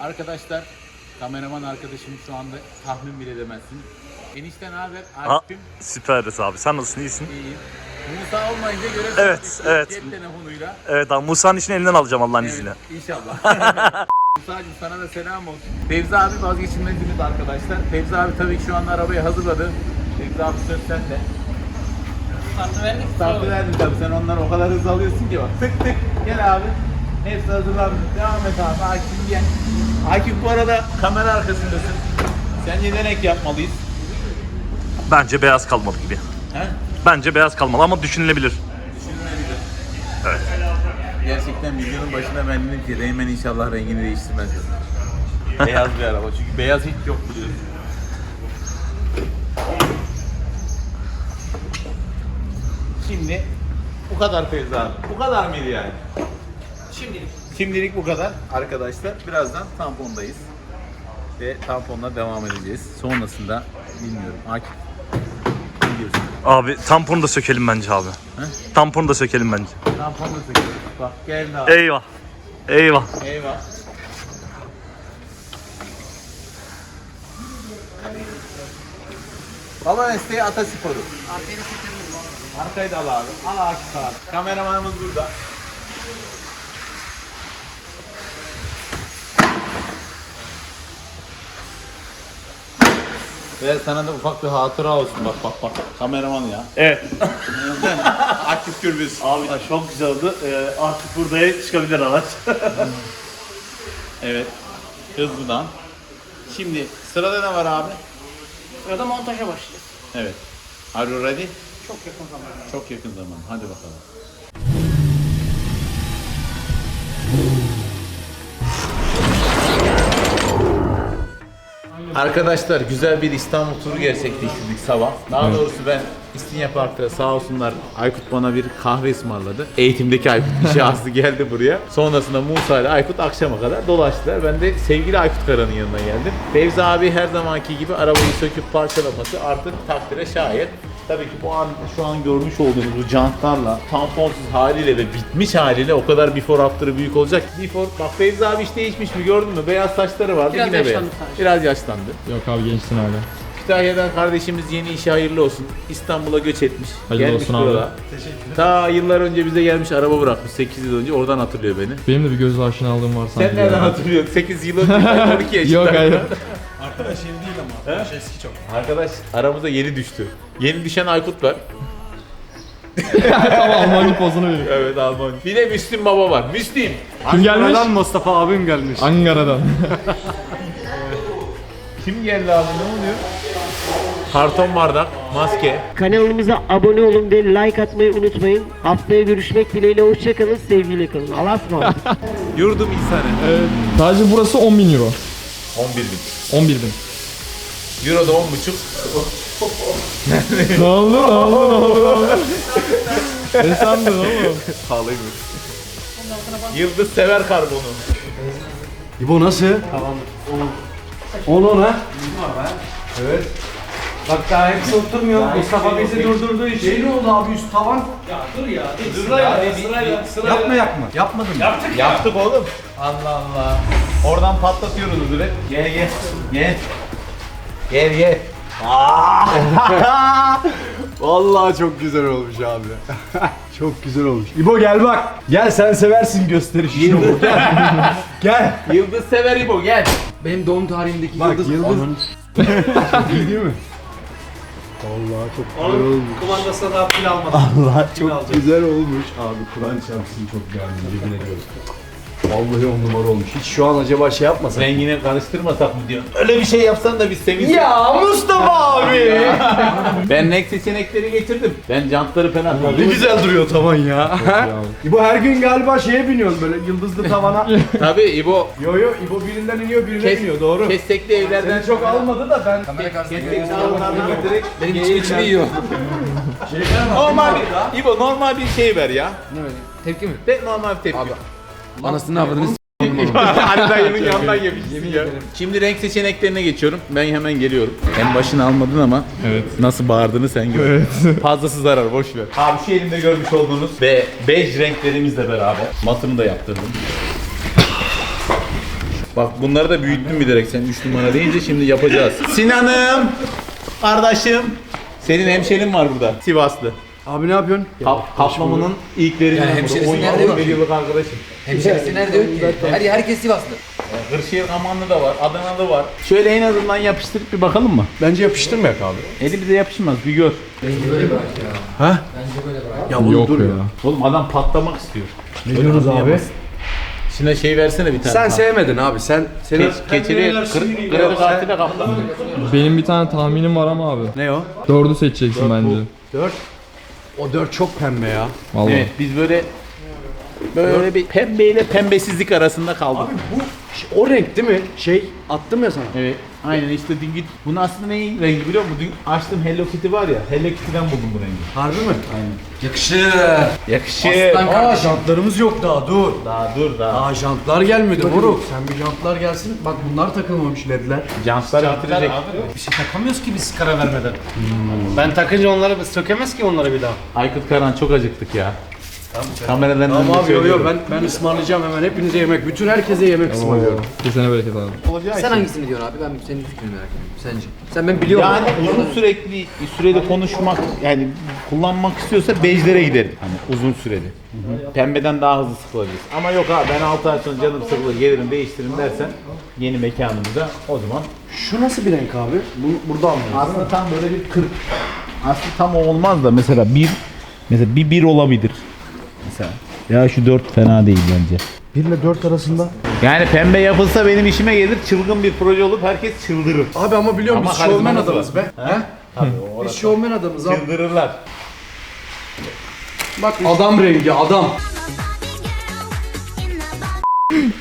Arkadaşlar, kameraman arkadaşım şu anda tahmin bile edemezsin. Enişten haber? Ha, Akif'im süperiz abi. Sen nasılsın? iyisin? iyiyim. Musa olmayınca göre Evet, evet. Cep telefonuyla. Evet abi Musa'nın işini elinden alacağım Allah'ın izniyle. İnşallah. Musa'cığım sana da selam olsun. Fevzi abi vazgeçilmezimiz arkadaşlar. Fevzi abi tabii ki şu anda arabayı hazırladı. Fevzi abi söz sende. Startı verdik. Startı verdin tabii sen onları o kadar hızlı alıyorsun ki bak. Tık tık gel abi. Hepsi hazırlanmış. Devam et abi. Akif gel. Akif bu arada kamera arkasındasın. Sence ne renk yapmalıyız? Bence beyaz kalmalı gibi. He? Bence beyaz kalmalı ama düşünülebilir. Düşünülebilir. Evet. Gerçekten videonun başında ben dedim ki Reymen inşallah rengini değiştirmez dedim. beyaz bir araba çünkü beyaz hiç yok biliyorsun. Şimdi bu kadar Feyza. Bu kadar mıydı yani? Şimdilik. Şimdilik bu kadar arkadaşlar. Birazdan tampondayız. Ve tamponla devam edeceğiz. Sonrasında bilmiyorum. Akif ne diyorsun? Abi tamponu da sökelim bence abi. He? Tamponu da sökelim bence. Tamponu da söküyoruz. Bak geldi abi. Eyvah. Eyvah. Eyvah. Baba mesleği Atasporu. Arkayı da al abi. Al Akif abi. Kameramanımız burada. Ve sana da ufak bir hatıra olsun bak bak bak. Kameraman ya. Evet. Aktif Gürbüz. Abi çok güzel oldu. Ee, artık buraya çıkabilir araç. Evet. Hızlıdan. Şimdi sırada ne var abi? Sırada montaja başlayacağız. Evet. Are you ready? Çok yakın zamanda. Çok yakın zaman. Hadi bakalım. Arkadaşlar güzel bir İstanbul turu gerçekleştirdik sabah. Daha doğrusu ben İstinye Park'ta sağ olsunlar Aykut bana bir kahve ısmarladı. Eğitimdeki Aykut şahsı geldi buraya. Sonrasında Musa ile Aykut akşama kadar dolaştılar. Ben de sevgili Aykut Kara'nın yanına geldim. Fevzi abi her zamanki gibi arabayı söküp parçalaması artık takdire şayet. Tabii ki bu an şu an görmüş olduğunuz bu jantlarla, tamponsuz haliyle ve bitmiş haliyle o kadar before after'ı büyük olacak. Before, bak Fevzi abi hiç değişmiş mi gördün mü? Beyaz saçları vardı Biraz yine beyaz. yaşlandı sadece. Biraz yaşlandı. Yok abi gençsin hala. Kütahya'dan kardeşimiz yeni işi hayırlı olsun. İstanbul'a göç etmiş. Hayırlı gelmiş olsun abi. buralara. Ta yıllar önce bize gelmiş araba bırakmış 8 yıl önce. Oradan hatırlıyor beni. Benim de bir göz aşinalığım var sanki. Sen nereden hatırlıyorsun? 8 yıl önce ben 12 yaşındaydım. Yok hayır. Arkadaş yeni değil ama. Arkadaş eski çok. Arkadaş aramıza yeni düştü. Yeni düşen Aykut var. Ama Almancı pozunu veriyor. Evet Alman. Bir de Müslüm Baba var. Müslüm. Kim gelmiş? Mustafa abim gelmiş. Ankara'dan. Kim geldi abi ne oluyor? Karton bardak, maske. Kanalımıza abone olun ve like atmayı unutmayın. Haftaya görüşmek dileğiyle hoşçakalın, sevgiyle kalın. Allah'a ısmarladık. Yurdum insanı. Evet, sadece burası 10 bin euro. 11 bin. 11 bin. Euro da 10 buçuk. ne oldu? Ne oldu? Ne oldu? Ne oldu? ne sandın oğlum? Pahalıymış. Yıldız sever karbonu. İbo nasıl? Tamam. 10 10 ha? Evet. Bak daha hepsi oturmuyor. Mustafa bizi durdurduğu için. Şey ne oldu abi üst tavan? Ya dur ya. Sırayla sırayla sırayla. Yapma yapma. Yapmadım. Yaptık. Yaptık oğlum. Allah Allah. Oradan patlatıyoruz direkt. Gel gel. Gel. Gel gel. Vallahi çok güzel olmuş abi. çok güzel olmuş. İbo gel bak. Gel sen seversin gösteriş. Yıldız, gel. Yıldız sever İbo gel. Benim doğum tarihimdeki Bak yıldız. yıldız. İyi değil mi? Vallahi çok güzel olmuş. Kumandasına daha pil almadım. Allah çok güzel olmuş. Abi Kur'an çarpsın çok beğendim yemin ediyorum. Vallahi on numara olmuş. Hiç şu an acaba şey yapmasak. Rengine karıştırmasak mı diyor. Öyle bir şey yapsan da biz sevinsek. Ya Mustafa abi. Ben renk seçenekleri getirdim. Ben jantları falan ne güzel duruyor tavan ya. İbo her gün galiba şeye biniyorsun böyle yıldızlı tavana. Tabii İbo yo yo İbo birinden iniyor birine Kes- biniyor doğru. kestekli evlerden Seni çok almadı da ben Kamera karşısında kestekli evlerden direkt benim içim içimi yiyor. normal bir İbo normal bir şey ver ya. Tepki mi? De normal bir tepki. Abi. Anasını avradını Ali dayının yanından yemişsin ya. Şimdi renk seçeneklerine geçiyorum. Ben hemen geliyorum. En başını almadın ama Evet. nasıl bağırdığını sen gör. Evet. Fazlası zarar boş ver. Abi şu elimde görmüş olduğunuz ve bej renklerimizle beraber matını da yaptırdım. Bak bunları da büyüttüm bilerek sen 3 numara deyince şimdi yapacağız. Sinan'ım, kardeşim. Senin hemşerin var burada, Sivaslı. Abi ne yapıyorsun? Kap, kaplamanın ilklerinden Yani burada. hemşerisi 10 nerede yok? yıllık arkadaşım. Hemşerisi nerede yok ki? Her, herkes Sivaslı. Kırşehir Amanlı da var, Adana'da var. Şöyle en azından yapıştırıp bir bakalım mı? Bence yapıştırmayak abi. Elimize yapışmaz, bir gör. Bence böyle bırak ya. Ha? Bence böyle bırak. Ya oğlum Yok dur ya. ya. Oğlum adam patlamak istiyor. Ne diyorsunuz abi? Şimdi şey versene bir tane. Sen Ha. sevmedin abi. Sen senin Geç, keçili kır, kredi kartıyla kaplan. Benim bir tane tahminim var ama abi. ne o? Dördü seçeceksin bence. 4. O 4 çok pembe ya. Vallahi. Evet biz böyle böyle bir pembeyle pembesizlik arasında kaldık. Abi bu o renk değil mi? Şey attım ya sana. Evet. Aynen işte dün git. Bunu aslında neyin rengi biliyor musun? Dün açtım Hello Kitty var ya. Hello Kitty'den buldum bu rengi. Harbi mi? Yakışır. Yakışır. Aslan Aa kardeşim. jantlarımız yok daha dur. Daha dur daha. Aa jantlar gelmedi moruk. Sen bir jantlar gelsin. Bak bunlar takılmamış ledler. Jantlar bitirecek. Bir şey takamıyoruz ki biz karar vermeden. Ben takınca onları sökemez ki onları bir daha. Aykut Karan çok acıktık ya. Kameraların Tamam önünde abi yo yo söylüyorum. ben ben ısmarlayacağım hemen hepinize yemek. Bütün herkese yemek ısmarlıyorum. Kesene bereket abi. Sen hangisini diyorsun abi? Ben senin fikrini merak ediyorum. Sence? Sen ben biliyorum. Yani uzun sürekli süreli konuşmak yani kullanmak istiyorsa bejlere giderim. Hani uzun süreli. Pembeden daha hızlı sıkılabiliriz. Ama yok abi ben 6 ay sonra canım sıkılır gelirim değiştiririm dersen yeni mekanımıza o zaman Şu nasıl bir renk abi? Bu, burada anlıyoruz. aslında tam böyle bir 40 aslında tam o olmaz da mesela bir mesela bir bir olabilir. Mesela ya şu 4 fena değil bence. 1 ile 4 arasında. Yani pembe yapılsa benim işime gelir. Çılgın bir proje olup herkes çıldırır. Abi ama biliyorum Ama biz şovmen adamız be. He? Biz şovmen adamız abi. Çıldırırlar. Bak adam rengi adam.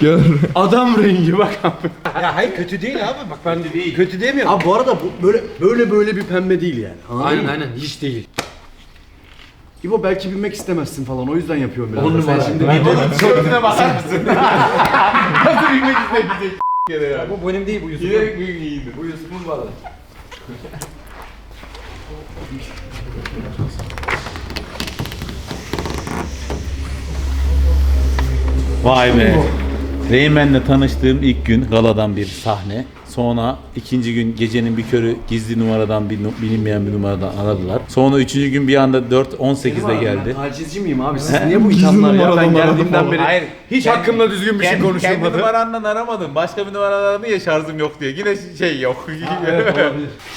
Gör. Adam rengi bak abi. ya hayır kötü değil abi bak ben de değil. Kötü demiyorum. Abi bu arada bu böyle böyle böyle bir pembe değil yani. Anladın Aynen mı? aynen. Hiç değil. İbo belki binmek istemezsin falan o yüzden yapıyorum biraz. On numara. Sen şimdi Ben de tişörtüne bakar mısın? Nasıl bilmek istemeyecek kere ya. Bu benim değil bu Yusuf'un. Bilerek büyük iyidir. Bu Yusuf'un arada. Vay be. Reymen'le tanıştığım ilk gün galadan bir sahne. Sonra ikinci gün gecenin bir körü gizli numaradan bir nu- bilinmeyen bir numaradan aradılar. Sonra üçüncü gün bir anda 4.18'de geldi. Tacizci miyim abi? Siz niye bu ithamlar ya? Ben geldiğimden beri Hayır. hiç Kendi- hakkımda düzgün bir şey Kendi, kendi konuşulmadı. numarandan aramadım. Başka bir numaradan aradı ya şarjım yok diye. Yine şey yok.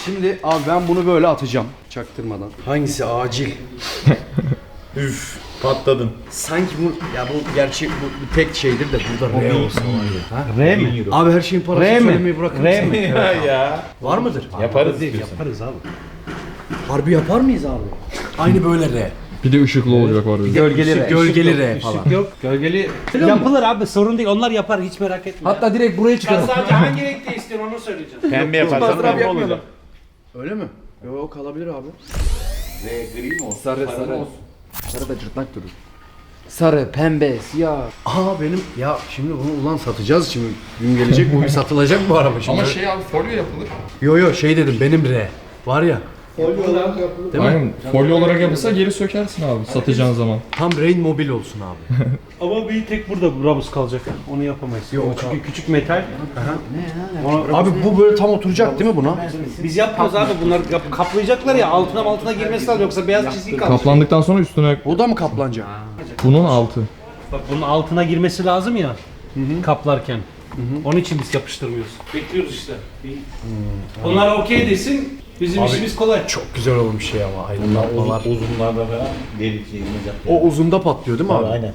Şimdi abi ben bunu böyle atacağım çaktırmadan. Hangisi acil? Üf patladın. Sanki bu ya bu gerçi bu, bu tek şeydir de burada R olsa var ya. Ha? R mi? Abi her şeyin parasını R mi? söylemeyi bırakır R mısın? mi ya, ya? Var mıdır? Yaparız istiyorsan. Yaparız abi. Harbi yapar mıyız abi? Aynı böyle R. Bir de ışıklı olacak var bir. Gölgeli R. Gölgeli R falan. Yok gölgeli yapılır abi sorun değil onlar yapar hiç merak etme. Hatta direkt buraya çıkarım. sadece hangi renkte istiyorsun onu söyleyeceğim. Pembe yaparsan pembe olacak. Öyle mi? Yok kalabilir abi. Sarı sarı. Sarı da cırtlak durur. Sarı, pembe, siyah. Aa benim ya şimdi bunu ulan satacağız şimdi. Gün gelecek bu bir satılacak bu araba şimdi. Ama şey abi folyo yapılır. Yo yo şey dedim benim R. Var ya. Değil mi? Aynen. Folyo olarak yapılsa geri sökersin abi satacağın zaman. Tam Rain Mobil olsun abi. Ama bir tek burada Brabus kalacak. Onu yapamayız. Yok, o çünkü küçük metal. Ona, abi bu böyle tam oturacak değil mi buna? biz yapmıyoruz abi bunlar yap- kaplayacaklar ya altına altına girmesi lazım yoksa beyaz çizgi kalacak. Kaplandıktan sonra üstüne O da mı kaplanacak? bunun altı. Bak bunun altına girmesi lazım ya kaplarken. Onun için biz yapıştırmıyoruz. Bekliyoruz işte. Onlar okey desin bizim işimiz kolay. Çok güzel olmuş şey ama aydınlatmalar. Uzunlarda falan delik yayılacak. O uzunda patlıyor değil mi abi? Aynen.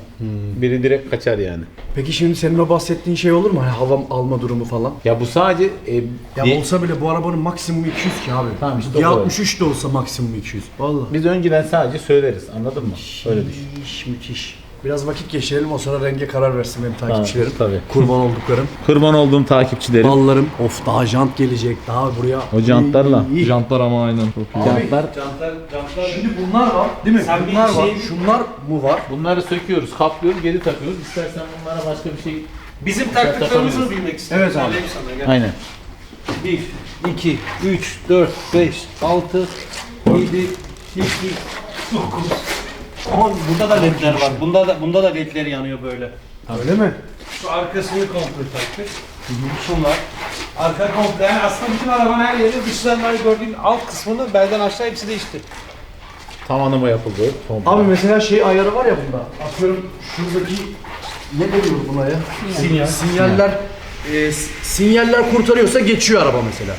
Biri direkt kaçar yani. Peki şimdi senin o bahsettiğin şey olur mu? Hani hava alma durumu falan. Ya bu sadece e, Ya di- olsa bile bu arabanın maksimum 200 ki abi. Tamam işte o Ya kadar. 63 de olsa maksimum 200. Vallahi. biz önceden sadece söyleriz anladın mı? Öyle düşün. Müthiş müthiş. Biraz vakit geçirelim o sonra renge karar versin benim takipçilerim. tabii. Kurban olduklarım. Kurban olduğum takipçilerim. Ballarım. Of daha jant gelecek. Daha buraya. O jantlarla. İyi, iyi. Jantlar ama aynen çok iyi. Jantlar. Jantlar, jantlar. Şimdi bunlar var değil mi? Sen bir bunlar var. şey- Şunlar mı var? Bunları söküyoruz, kaplıyoruz, geri takıyoruz. İstersen bunlara başka bir şey... Bizim taktıklarımızı mı bilmek istiyorsun? Evet abi. Söyleyeyim sana, gel. Aynen. 1, 2, 3, 4, 5, 6, 7, 8, 9, 10. Burada da ledler var. Bunda da bunda da ledler yanıyor böyle. Öyle mi? Şu arkasını kontrol taktık. Şunlar. Arka komple. Yani aslında bütün arabanın her yeri dışlarından gördüğün alt kısmını belden aşağı hepsi değişti. Tavanıma yapıldı. komple. Abi mesela şey ayarı var ya bunda. Atıyorum şuradaki ne deniyor buna ya? Sinyal. Sinyaller e, s- sinyaller kurtarıyorsa geçiyor araba mesela.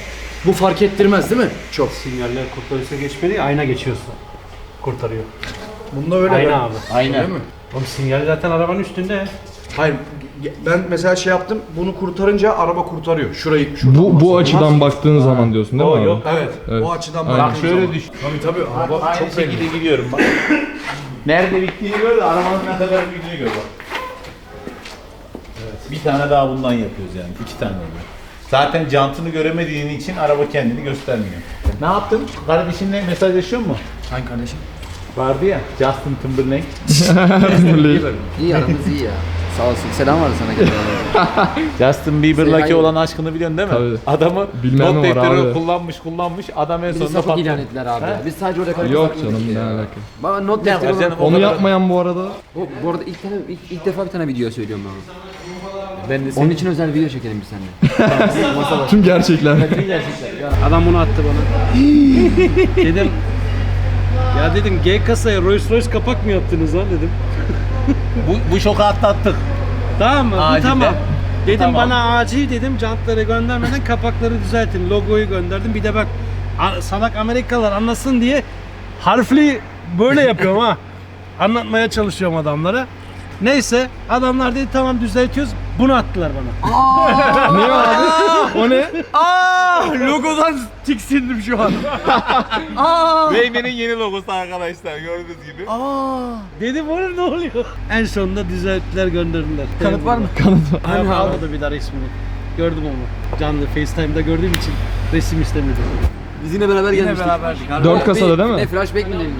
Bu fark ettirmez değil mi? Çok. Sinyaller kurtarıyorsa geçmedi, ayna geçiyorsa kurtarıyor. Bunda öyle ayna ben- abi. Aynen. Öyle mi? Oğlum sinyal zaten arabanın üstünde. Hayır. Ben mesela şey yaptım. Bunu kurtarınca araba kurtarıyor. Şurayı şuradan Bu bu basıyorum. açıdan baktığın zaman diyorsun değil mi O abi? yok. Evet. Evet. O açıdan Aynen. baktığım Bak şöyle zaman. düşün. Tabii tabii. Araba Aynı çok şekilde gidiyorum bak. Nerede bittiğini gör de arabanın ne kadar büyüdüğünü gör bak. Bir tane daha bundan yapıyoruz yani. iki tane oluyor. Zaten jantını göremediğin için araba kendini göstermiyor. Ne yaptın? Kardeşinle mesajlaşıyor mu? Hangi kardeşim? Vardı ya Justin Timberlake. İyi aramız iyi ya. Sağ olsun. Selam var sana gelen. Justin Bieber'laki Sevgili- olan aşkını biliyorsun değil mi? Tabii. Adamı Bilmem not var defteri abi? kullanmış kullanmış adam en Bizi sonunda sapık patladı. ilan ettiler abi. He? Biz sadece orada karı Yok canım ne ya. alaka. Bana not Ne defteri var canım? olarak- O Onu kadar- yapmayan bu arada O, bu arada ilk, tane, ilk, ilk defa bir tane video söylüyorum ben. Ben de Onun için özel video çekelim biz seninle. tüm gerçekler. Adam bunu attı bana. dedim ya dedim G kasaya Rolls Royce kapak mı yaptınız lan dedim. bu, bu şoku atlattık. Tamam mı? Acilde. tamam. Dedim Tamam. bana acil dedim jantları göndermeden kapakları düzeltin. Logoyu gönderdim. Bir de bak a- salak Amerikalılar anlasın diye harfli böyle yapıyorum ha. Anlatmaya çalışıyorum adamlara. Neyse adamlar dedi tamam düzeltiyoruz. Bunu attılar bana. ne o abi? O ne? Logodan tiksindim şu an. Reymen'in yeni logosu arkadaşlar gördüğünüz gibi. Dedim oğlum ne oluyor? En sonunda düzelttiler gönderdiler. Kanıt var mı? Kanıt var. Hani almadı bir daha resmini. Gördüm onu. Canlı FaceTime'da gördüğüm için resim istemedim. Biz yine beraber gelmiştik. Dört kasada değil mi? Ne flashback mi deniyor?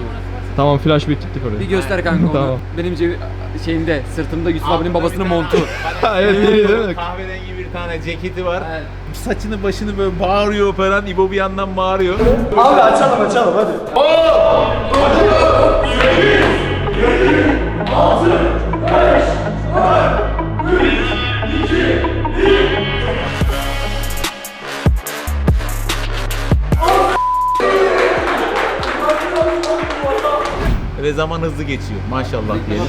Tamam flashback gittik oraya. Bir göster kanka onu. Tamam. Benim cebi, şeyimde, sırtımda Yusuf abinin babasının montu. evet değil mi? Kahverengi bir tane ceketi var. Evet. Saçını başını böyle bağırıyor falan. İbo bir yandan bağırıyor. Abi açalım açalım hadi. Ve zaman hızlı geçiyor. Maşallah diyelim.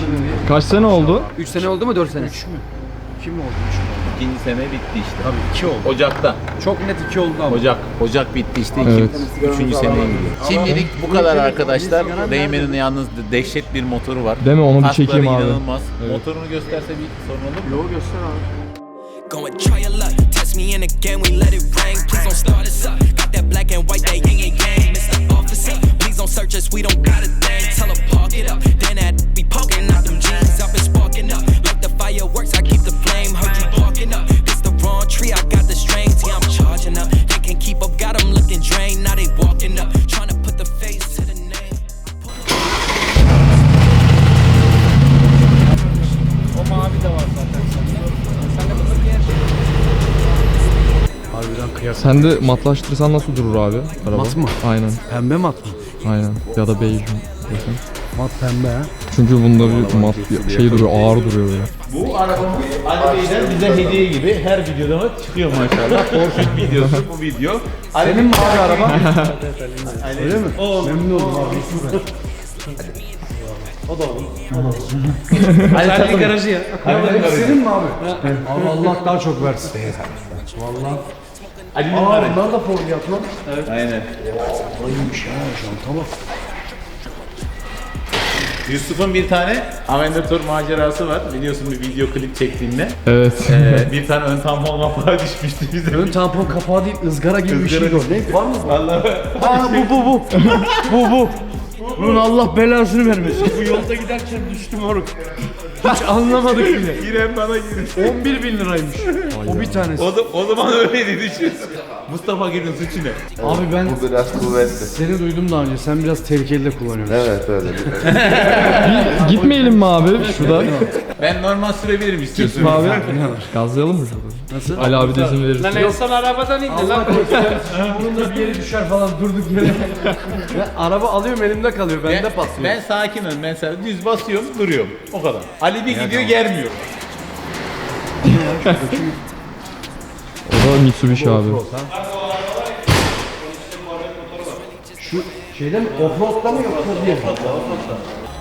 Kaç sene oldu? 3 sene oldu mu 4 sene? Kim oldu? İkinci sene bitti işte. Tabii iki oldu. Ocak'ta. Çok net iki oldu ama. Ocak. Ocak bitti işte. İki, Evet. Üçüncü seneye gidiyor. Şimdilik bu kadar arkadaşlar. Reymen'in yalnız dehşet bir motoru var. Değil mi? Onu bir Kasları çekeyim abi. inanılmaz. Evet. Motorunu gösterse bir sorun olur mu? Yo göster abi. Go and try your luck. Test me in again, we let it rain. Please don't start us up. Got that black and white, that yin and yang. Mr. Officer, don't search us, we don't got a thing. Tell her park it up. Then that be poking out them jeans. I've been sparking up. Like the fireworks, I keep the flame. Heard you barking up. This the wrong tree, I got the strings. Yeah, I'm charging up. They can't keep up, got them looking drained. Now they walking up. Trying to put the face to the name. Harbiden kıyak. Sen de matlaştırsan nasıl durur abi? Araba? Mat mı? Aynen. Pembe mat mı? Aynen. Ya da mi? desem. Mat pembe ha. Çünkü bunda bir mat şey duruyor, ağır duruyor böyle. Bu arabamız Ali Bey'den bize hediye gibi her videoda da çıkıyor maşallah. Porsche videosu bu video. Senin mi abi araba? Öyle mi? Memnun oldum abi. Özellikle garajı ya. Senin mi abi? Abi Allah daha çok versin. Vallahi. Ali'nin Aa aracı. bunlar da Ford lan. Aynen. Oymuş ha şanta bak. Yusuf'un bir tane Avendator macerası var. Biliyorsun bir video klip çektiğinde. Evet. Ee, bir tane ön tampon kapağı düşmüştü bize. Ön tampon kapağı değil ızgara gibi bir o. Ne? Var mı? Vallahi Aa bu bu bu. bu bu. Bunun Allah belasını vermesin. Bu yolda giderken düştüm oruk. Hiç anlamadık bile. giren bana girin. 11 bin liraymış. o bir tanesi. O, da- o zaman öyleydi düşün. Mustafa Gül'ün suçu ne? Abi ben Bu biraz kuvvetli. seni duydum daha önce. Sen biraz tehlikeli de kullanıyorsun. Evet öyle. Gitmeyelim mi abi şuradan? Ben normal sürebilirim istiyorsun. abi. Gazlayalım mı şurada? Nasıl? Ali abi de izin verirse. Lan en son arabadan indi lan. Bunun da bir yeri düşer falan durduk yere. ben araba alıyorum elimde kalıyor. Bende Ben, patlıyor. ben sakinim. Mesela düz basıyorum, duruyorum. O kadar. Ali bir gidiyor, germiyor. Bu da Mitsubishi abi. Şu şeyde mi? Offroad'da mı yoksa diye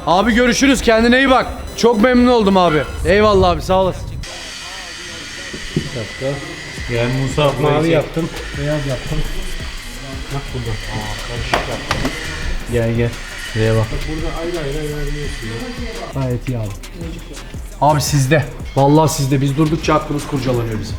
Abi görüşürüz kendine iyi bak. Çok memnun oldum abi. Eyvallah abi sağ olasın. Gel Musa Mavi yaptım, beyaz yaptım. Bak burada. Gel gel. Şuraya bak. Gayet iyi abi. Abi sizde. Vallahi sizde. Biz durdukça aklımız kurcalanıyor bizim.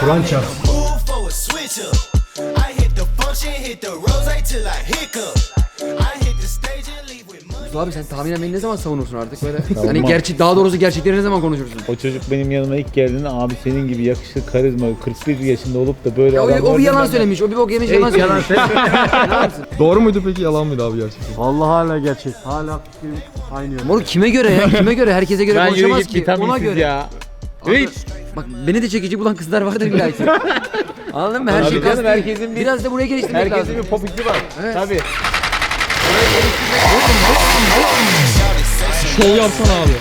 Kur'an çarpsın. move for a switch up. I hit the function, hit the rose till I hiccup. I hit the stage and leave with money. Abi sen tahminen beni ne zaman savunursun artık böyle? hani gerçek daha doğrusu gerçekleri ne zaman konuşursun? O çocuk benim yanıma ilk geldiğinde abi senin gibi yakışıklı karizma 41 yaşında olup da böyle Ya o, adam o bir yalan ben söylemiş. O bir bok yemiş yalan söylemiş. Doğru muydu peki yalan mıydı abi gerçekten? Vallahi hala gerçek. Hala aynı yönde. Moruk kime göre ya? Kime göre? Herkese göre Ben konuşamaz ki. Ona göre. ya. Abi, Hiç. Bak beni de çekici bulan kızlar vardır illa ki. Anladın mı? Her Tabii şey canım, biraz, herkesin bir- biraz da buraya geliştirmek lazım. Herkesin bir popikli var. Evet. Tabii. Şov yapsana abi.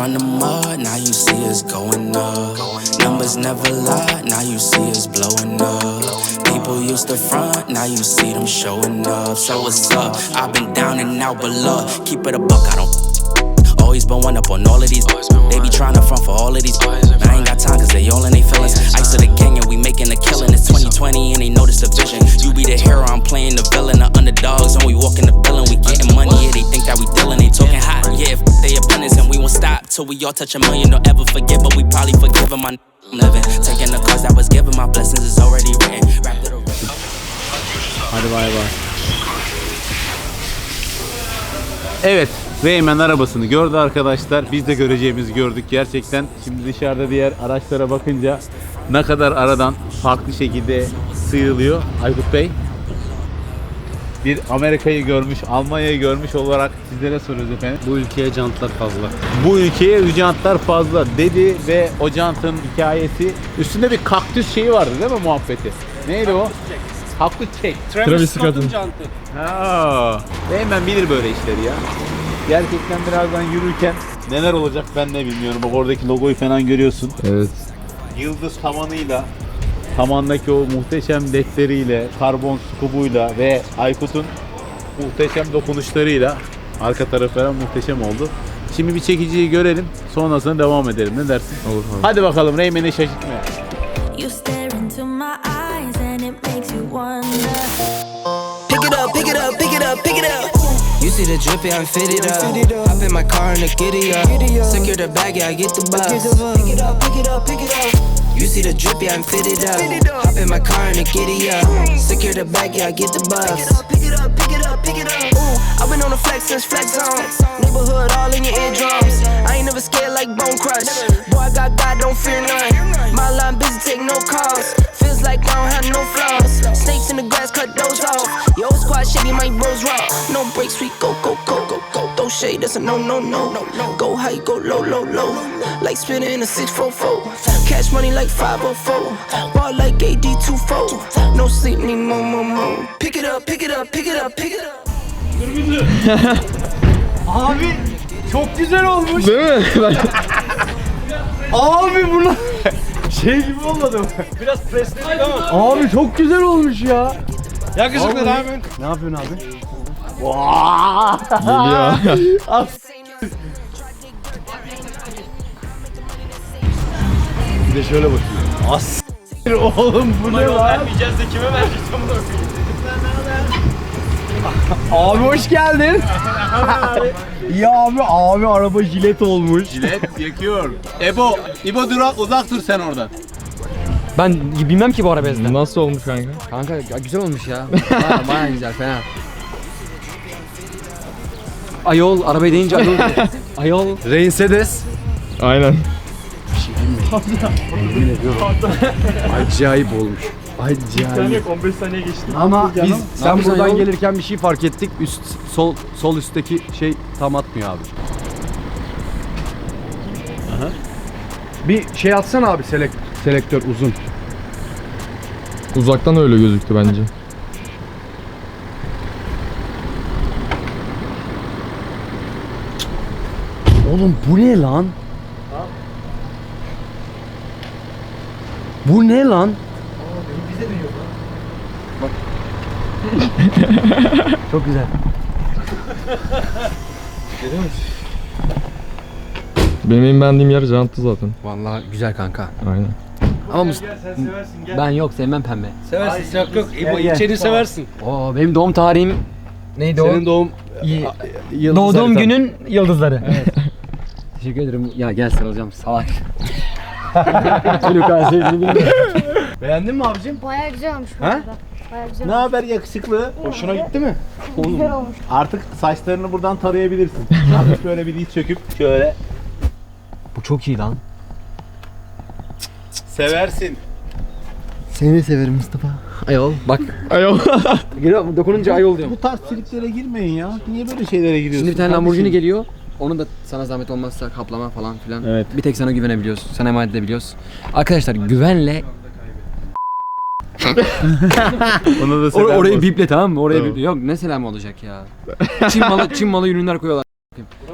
From the mud, now you see us going up. Numbers never lie, now you see us blowing up. People used to front, now you see them showing up. So what's up? I've been down and out, but look, keep it a buck, I don't. Always been one up on all of these. They be trying to front for all of these. I ain't got time cause they all in they feelings. Ice of the gang and we making a killing. It's 2020 and they notice the vision. You be the hero, I'm playing the villain. The underdogs and we walking the bill and we getting money. Yeah, they think that we dealing. They talking hot. Yeah, they opponents and we won't stop till we all touch a million. Don't ever forget, but we probably forgive them. I'm living. Taking the cause that was given. My blessings is already written. Hadi bay bay. Evet, Reymen arabasını gördü arkadaşlar. Biz de göreceğimizi gördük gerçekten. Şimdi dışarıda diğer araçlara bakınca ne kadar aradan farklı şekilde sıyrılıyor Aykut Bey. Bir Amerika'yı görmüş, Almanya'yı görmüş olarak sizlere soruyoruz efendim. Bu ülkeye jantlar fazla. Bu ülkeye jantlar fazla dedi ve o jantın hikayesi üstünde bir kaktüs şeyi vardı değil mi muhabbeti? Neydi o? Kaktüs çek. Travis Scott'ın. Ha. Reymen bilir böyle işleri ya. Gerçekten birazdan yürürken neler olacak ben de bilmiyorum. Bak oradaki logoyu falan görüyorsun. Evet. Yıldız tavanıyla, tavandaki o muhteşem ledleriyle, karbon skubuyla ve Aykut'un muhteşem dokunuşlarıyla arka tarafı falan muhteşem oldu. Şimdi bir çekiciyi görelim. Sonrasında devam edelim. Ne dersin? Olur abi. Hadi bakalım Reymen'i şaşırtmaya. You stare into my eyes and it makes you wonder. Pick it up, pick it up, pick it up, pick it up. You see the drip, yeah, I'm fitted up. Hop in my car and the giddy up. Secure the bag, yeah, I get the bus. Pick it up, pick it up, pick it up. You see the drip, yeah, I'm fitted up. Hop in my car and the giddy up. Secure the bag, yeah, I get the bus. Pick it up, pick it up, pick it up. pick it up. Ooh, I've been on the flex since flex zone. Neighborhood all in your eardrums. I ain't never scared like Bone Crush. Boy, I got God, don't fear none. My line busy, take no calls. Feels like I don't have no flaws. Snakes in the grass, cut those off. Yo, squad shady, my bros raw. No breaks, we go, go, go, go, shade, that's a no, no, no. Go high, go low, low, low. Like spinning in a 644. Cash money like 504. Ball like AD24. No sleep, need more, more, more. Pick it up, pick it up, pick it up, pick it up. Abi çok güzel olmuş. Değil mi? Abi bunu şey gibi olmadı mı? Biraz presledik ama. Abi çok güzel olmuş ya. Yakışıklı Vallahi- abi. Ne yapıyorsun abi? Geliyor. Bir de şöyle bakayım. As oğlum bu ne lan? Vermeyeceğiz de kime vereceğiz bunu? Abi hoş geldin. ya abi abi araba jilet olmuş. Jilet yakıyor. Ebo, İbo dur uzak dur sen oradan. Ben bilmem ki bu araba ezden. Nasıl olmuş kanka? Kanka güzel olmuş ya. Baya, baya güzel fena. Ayol arabayı deyince ayol. ayol. Mercedes. Aynen. Acayip olmuş. Acayip. 15 saniye geçti. Ama biz sen yapıyorsun buradan yol? gelirken bir şey fark ettik. Üst sol sol üstteki şey tam atmıyor abi. Bir şey atsana abi selek selektör uzun. Uzaktan öyle gözüktü bence. Oğlum bu ne lan? Bu ne lan? Çok güzel. Benim en beğendiğim yer jantı zaten. Vallahi güzel kanka. Aynen. Ama Gel sen seversin gel. ben yok sevmem pembe. Seversin yok yok. İbo içeri seversin. Oo benim doğum tarihim neydi Senin doğum Doğduğum günün yıldızları. Teşekkür ederim. Ya gel sarılacağım salak. Çocuk sevdiğini bilmiyorum. Beğendin mi abicim? Baya güzel olmuş bu Ha? arada. Baya güzel Ne haber yakışıklı? Hoşuna gitti mi? Güzel olmuş. Artık saçlarını buradan tarayabilirsin. Artık böyle bir diz çöküp şöyle Bu çok iyi lan. seversin. Seni severim Mustafa. Ayol bak. Ayol. Geliyor dokununca ayol diyorum. Bu tarz triplere girmeyin ya. Niye böyle şeylere giriyorsun? Şimdi bir tane? Lamborghini geliyor. Onu da sana zahmet olmazsa kaplama falan filan. Evet. Bir tek sana güvenebiliyoruz. Sana emanet edebiliyoruz. Arkadaşlar güvenle Ona da Or- selam orayı olsun. biple tamam mı? Orayı Tamam. biple. Yok ne selam olacak ya. Çin malı Çin malı ürünler koyuyorlar.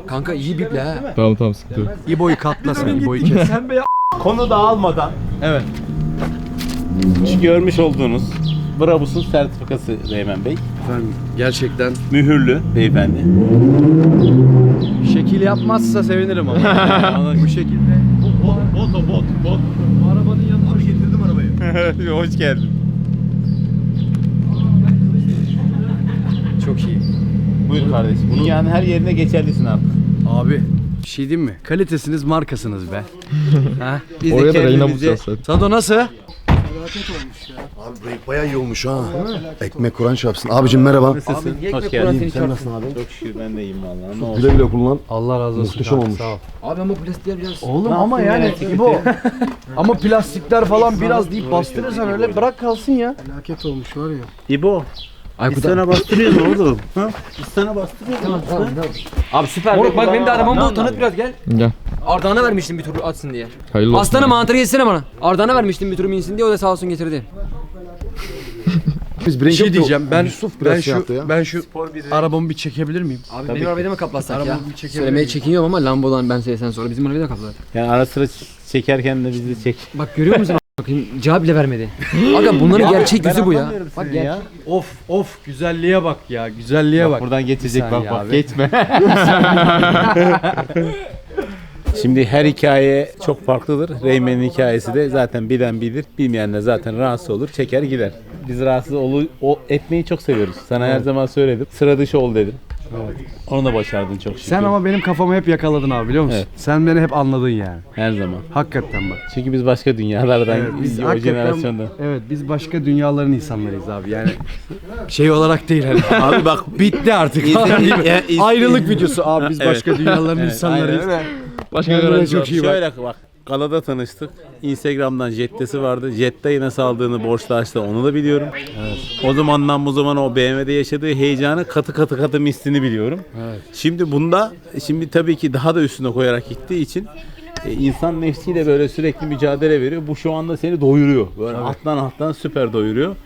Kanka iyi biple ha. tamam tamam sıkıntı yok. İbo'yu katla sen İbo'yu kes. Konu dağılmadan. Evet. Şu görmüş olduğunuz Brabus'un sertifikası Reymen Bey. Efendim gerçekten Mühürlü beyefendi. şekil yapmazsa sevinirim ama. Bu şekilde. Bot o bot bot. Arabanın yanına Abi getirdim arabayı. Hoş geldin. Çok iyi. Buyur kardeşim. Dünyanın her yerine geçerlisin artık. Abi bir şey diyeyim mi? Kalitesiniz markasınız be. ha? Biz de Oraya da Reyna kendimizi- bulacağız zaten. Sado nasıl? Abi bıyık bayağı iyi olmuş ha. Ekmek Kur'an çarpsın. Abicim merhaba. Nasılsın? niye Hoş ekmek geldin. Kur'an seni Sen nasılsın abi? Çok şükür ben de iyiyim vallahi. Ne oldu? Güle güle kullan. Allah razı olsun. Muhteşem olmuş. Sağ ol. Abi ama plastik biraz. Oğlum ama yani İbo. ama plastikler falan biraz deyip bastırırsan öyle bırak kalsın ya. Felaket olmuş var ya. İbo. Biz Aykut sana bastırıyoruz oğlum. Ha? Biz sana bastırıyoruz. Tamam tamam. Abi süper. Bak, bak benim de arabam bu. Tanıt biraz gel. Gel. Ardağan'a vermiştim bir tur atsın diye. Hayırlı olsun. Aslanım mantarı yesene bana. Ardağan'a vermiştim bir tur insin diye o da sağ olsun getirdi. Biz Bir şey diyeceğim ben Yusuf biraz ben şey şu yaptı ya. ben şu arabamı bir çekebilir miyim? Abi benim arabayı da mı kaplatsak ya? Arabamı bir çekebilir Söylemeye miyim? çekiniyorum ama Lambo'dan ben söylesen sonra bizim arabayı da kaplat. Yani ara sıra çekerken de bizi çek. Bak görüyor musun? Bakayım cevap bile vermedi. Aga bunların gerçek yüzü bu ya. Bak ya. Of of güzelliğe bak ya güzelliğe bak. Buradan geçecek bak bak geçme. Şimdi her hikaye çok farklıdır. Reymen'in hikayesi de zaten bilen bilir, bilmeyen de zaten rahatsız olur, çeker gider. Biz rahatsız olu, o, etmeyi çok seviyoruz. Sana her zaman söyledim. Sıra dışı ol dedim. Onu da başardın çok şükür. Sen ama benim kafamı hep yakaladın abi biliyor musun? Evet. Sen beni hep anladın yani. her zaman. Hakikaten bak. Çünkü biz başka dünyalardan, Evet, biz o hakikaten jenerasyonda. evet biz başka dünyaların insanlarıyız abi yani şey olarak değil hani. Abi bak Bitti artık. Ayrılık videosu abi biz Evet. başka dünyaların Evet, insanlarıyız. aynen. Başka çok iyi bak. Şöyle bak. Galada tanıştık. Instagram'dan Jet'tesi vardı. Jet'te yine saldığını borçlaştı. Onu da biliyorum. O zamandan bu zaman o BMW'de yaşadığı heyecanı katı katı katı mislini biliyorum. Şimdi bunda şimdi tabii ki daha da üstüne koyarak gittiği için e, insan nefsiyle böyle sürekli mücadele veriyor. Bu şu anda seni doyuruyor. Böyle alttan alttan süper doyuruyor.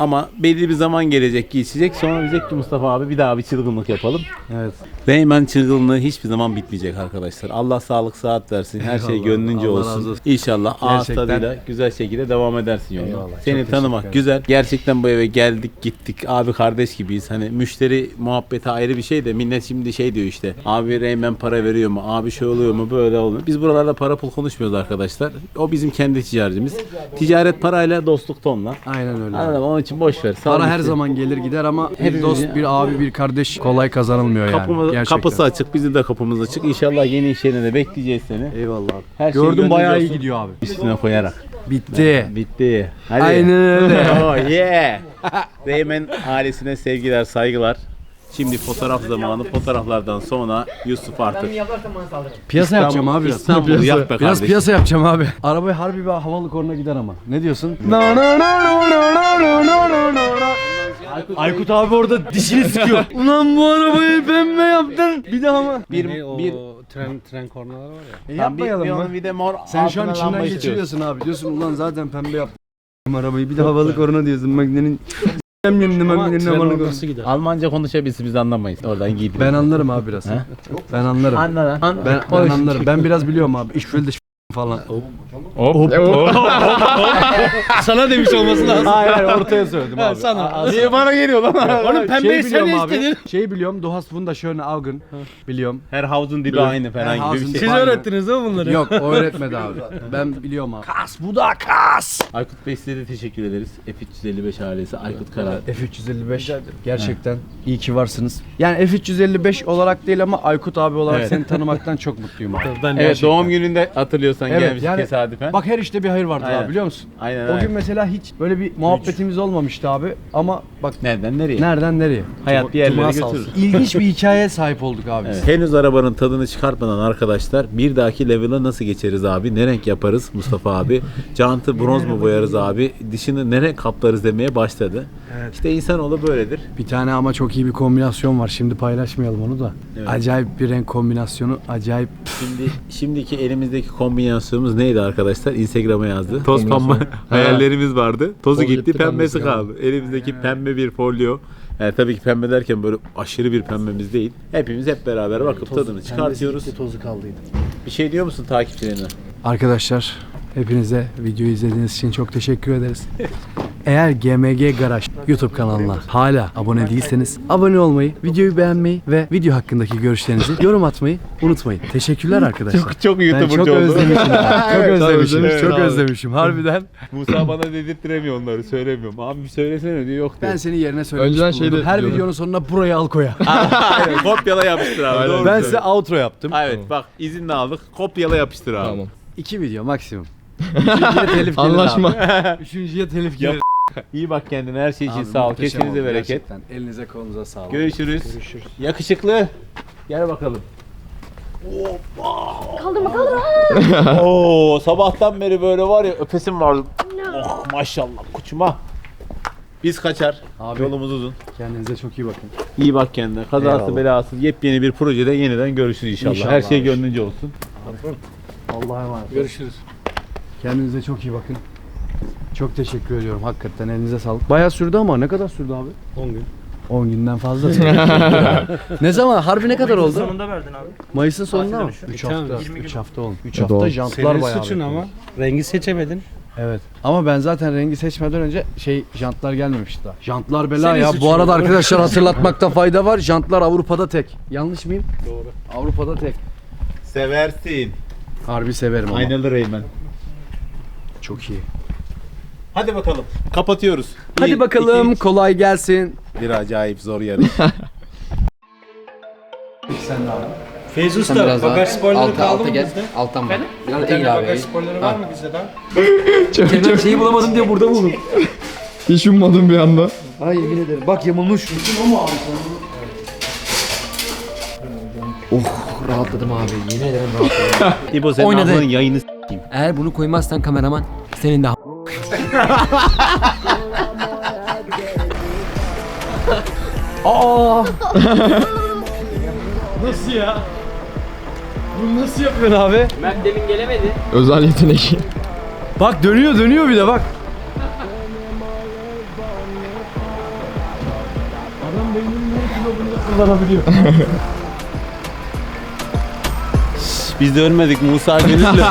Ama belli bir zaman gelecek geçecek. Sonra diyecek ki Mustafa abi bir daha bir çılgınlık yapalım. Evet. Reymen çılgınlığı hiçbir zaman bitmeyecek arkadaşlar. Allah sağlık sıhhat versin. Her şey Eyvallah. gönlünce Allah olsun. razı olsun. İnşallah ağız Gerçekten. tadıyla güzel şekilde devam edersin yoluna. Eyvallah. Seni tanımak güzel. Gerçekten bu eve geldik gittik. Abi kardeş gibiyiz. Hani müşteri muhabbeti ayrı bir şey de millet şimdi şey diyor işte. Abi Reymen para veriyor mu? Abi şey oluyor mu? Böyle oluyor. Biz buralarda para pul konuşmuyoruz arkadaşlar. O bizim kendi ticaretimiz. Ticaret parayla dostluk tonla. Aynen öyle. Anladın mı? Onun için boş ver. Sal Para her zaman gelir gider ama bir dost, bir abi, bir kardeş kolay kazanılmıyor yani. Kapımız, Gerçekten. kapısı açık, bizim de kapımız açık. İnşallah yeni iş yerine de bekleyeceğiz seni. Eyvallah abi. Her şey Gördüm gönlünce bayağı iyi olsun. gidiyor abi. Üstüne koyarak. Bitti. Bitti. Hadi. Aynen öyle. oh yeah. Reymen ailesine sevgiler, saygılar. Şimdi fotoğraf zamanı. Fotoğraflardan sonra Yusuf artık. Piyasa yapacağım abi biraz. İstanbul'u yak be Biraz kardeşim. piyasa yapacağım abi. Araba harbi bir havalı korna gider ama. Ne diyorsun? No, no, no, no, no, no, no, no, no, no. Aykut abi orada dişini sıkıyor. Ulan bu arabayı pembe yaptın. Bir daha mı? Bir, bir tren tren kornaları var ya. E, yapmayalım bir mı? bir de mor Sen şu an içinden geçiriyorsun abi. Diyorsun ulan zaten pembe yaptım arabayı. Bir de havalı korna diyorsun. Magnenin Gider. Almanca konuşabilsin biz anlamayız. Oradan giydir. Ben anlarım abi biraz. He? Ben anlarım. Anla lan. An- Ben, ben anlarım. Ben biraz biliyorum abi. Dış falan. Hop. Sana demiş olması lazım. Hayır hayır ortaya söyledim abi. sana. Niye bana geliyor lan? Oğlum pembeyi şey sen biliyorum abi. istedin. Şey biliyorum. Du hast wunderschöne Augen. Biliyorum. Her havuzun dibi aynı falan gibi bir şey. Siz öğrettiniz değil mi bunları? Yok o öğretmedi abi. Ben biliyorum abi. Kas bu da kas. Aykut Bey size de teşekkür ederiz. F355 ailesi Aykut Kara. F355 gerçekten iyi ki varsınız. Yani F355 olarak değil ama Aykut abi olarak Evet. seni tanımaktan çok mutluyum abi. Ben Evet doğum gününde hatırlıyorsan Evet, gelmiş yani- tesadüfen. Bak her işte bir hayır vardır Aynen. abi biliyor musun? Aynen O gün aynen. mesela hiç böyle bir muhabbetimiz olmamıştı abi ama bak Nereden nereye? nereden nereye? Hayat bir yerlere götürür. İlginç bir hikayeye sahip olduk abi. Evet. Henüz arabanın tadını çıkartmadan arkadaşlar bir dahaki level'a nasıl geçeriz abi? Ne renk yaparız Mustafa abi? Jantı bronz mu boyarız abi? Dışını ne renk kaplarız demeye başladı. İşte insanoğlu böyledir. Bir tane ama çok iyi bir kombinasyon var. Şimdi paylaşmayalım onu da. Evet. Acayip bir renk kombinasyonu. Acayip. Şimdi şimdiki elimizdeki kombinasyonumuz neydi arkadaşlar? Instagram'a yazdı. Toz pembe hayallerimiz vardı. Tozu Toz gitti, gitti, pembesi pembesi kaldı. Elimizdeki pembe bir folyo. Yani tabii ki pembe derken böyle aşırı bir pembemiz değil. Hepimiz hep beraber bakıp tadını çıkartıyoruz. tozu kaldıydı. Bir şey diyor musun takipçilerine? Arkadaşlar hepinize videoyu izlediğiniz için çok teşekkür ederiz. Eğer GMG Garaj YouTube kanalına hala abone değilseniz abone olmayı, videoyu beğenmeyi ve video hakkındaki görüşlerinizi yorum atmayı unutmayın. Teşekkürler arkadaşlar. Çok çok ben YouTuber'cı çok oldu. özlemişim. çok özlemişim. Evet, çok abi. özlemişim. Harbiden. Musa bana dedirttiremiyor onları söylemiyorum. Abi bir söylesene diyor yok diyor. Ben seni yerine söylemiş Önceden bulundum. şeyde Her diyordum. videonun sonuna burayı al koya. Aynen, kopyala yapıştır abi. doğru ben size outro yaptım. Evet bak izin de aldık. Kopyala yapıştır abi. Tamam. İki video maksimum. Üçüncüye telif gelir Anlaşma. abi. Üçüncüye telif gelir. İyi bak kendine her şey için Abi sağ ol. muhteşem Kesinize oldu bereket. gerçekten. Elinize kolunuza sağlık. Görüşürüz. Yakışıklı. Gel bakalım. Kaldırma kaldırma. Oo sabahtan beri böyle var ya öpesim vardı. Oh maşallah kuçuma. Biz kaçar. Abi. Yolumuz uzun. Kendinize çok iyi bakın. İyi bak kendine. Kazası Eyvallah. belasız yepyeni bir projede yeniden görüşürüz inşallah. İnşallah Her şey gönlünce olsun. Allah'a emanet. Görüşürüz. Kendinize çok iyi bakın. Çok teşekkür ediyorum hakikaten elinize sağlık. Bayağı sürdü ama ne kadar sürdü abi? 10 gün. 10 günden fazla. ne zaman? Harbi ne kadar oldu? Sonunda verdin abi. Mayıs'ın sonunda mı? 3 Tamam. hafta. 20 gün. 3 hafta oldu. 3 E, hafta jantlar Senin bayağı. suçun ama rengi seçemedin. Evet. Ama ben zaten rengi seçmeden önce şey jantlar gelmemişti daha. Jantlar bela Senin ya. suçun. Bu arada arkadaşlar hatırlatmakta fayda var. Jantlar Avrupa'da tek. Yanlış mıyım? Doğru. Avrupa'da tek. Seversin. Harbi severim ama. Aynalı Reymen. Çok iyi. Hadi bakalım. Kapatıyoruz. Hadi Bir, bakalım iki, kolay gelsin. bir acayip zor yarış. Feyzi Sen Usta biraz daha bagaj spoilerı alta, kaldı alta mı gel. bizde? Alttan bak. Biraz Bir tane eğil abi. bagaj spoilerı var mı bizde daha? Kenan şeyi bulamadım diye burada buldum. Hiç ummadım bir anda. Ay yemin ederim. Bak yamulmuş. Oh rahatladım abi. Yemin ederim rahatladım. İbo sen Oynadı. ablanın yayını Eğer bunu koymazsan kameraman senin de Aa! nasıl ya? Bunu nasıl yapıyorsun abi? Ben demin gelemedi. Özel yetenek. Bak dönüyor dönüyor bir de bak. Adam beyninin her kilobunu kullanabiliyor. Biz de ölmedik Musa Gönüllü.